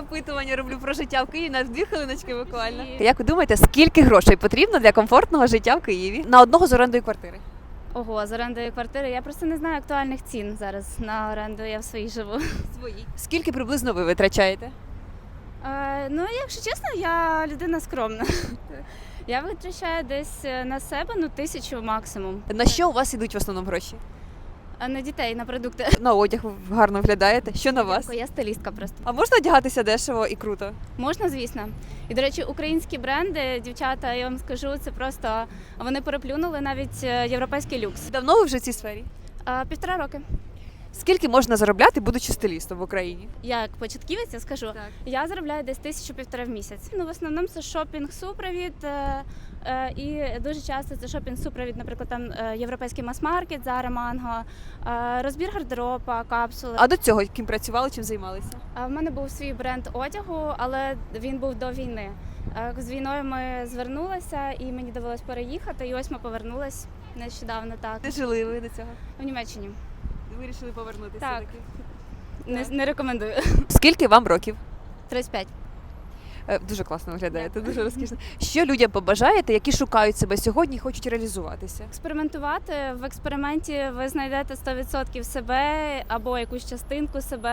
Опитування роблю про життя в Києві на дві хвилиночки буквально. Як ви думаєте, скільки грошей потрібно для комфортного життя в Києві на одного з орендою квартири? Ого, з орендою квартири. Я просто не знаю актуальних цін зараз на оренду. Я в своїй живу. Свої. Скільки приблизно ви витрачаєте? Е, ну, якщо чесно, я людина скромна. Я витрачаю десь е, на себе ну тисячу максимум. На що у вас ідуть в основному гроші? А на дітей, на продукти. На одяг гарно виглядаєте. Що на вас? Я стилістка просто. А можна одягатися дешево і круто? Можна, звісно. І до речі, українські бренди, дівчата, я вам скажу, це просто вони переплюнули навіть е, європейський люкс. Давно ви вже в цій сфері? А, півтора роки. Скільки можна заробляти, будучи стилістом в Україні? Як початківець, я скажу, Так. я заробляю десь тисячу півтора в місяць. Ну, в основному це шопінг супровід. Е, і дуже часто це шопінг супровід, наприклад, там е, європейський мас-маркет, Zara, Mango, е, розбір гардероба, капсули. А до цього ким працювали, чим займалися? В мене був свій бренд одягу, але він був до війни. З війною ми звернулися і мені довелось переїхати. І ось ми повернулись нещодавно так Де жили ви до цього? в Німеччині. Вирішили повернутися. Так. таки. Не, не рекомендую. Скільки вам років? 35. Е, Дуже класно виглядаєте, дуже розкішно. Що людям побажаєте, які шукають себе сьогодні і хочуть реалізуватися? Експериментувати в експерименті ви знайдете 100% себе або якусь частинку себе.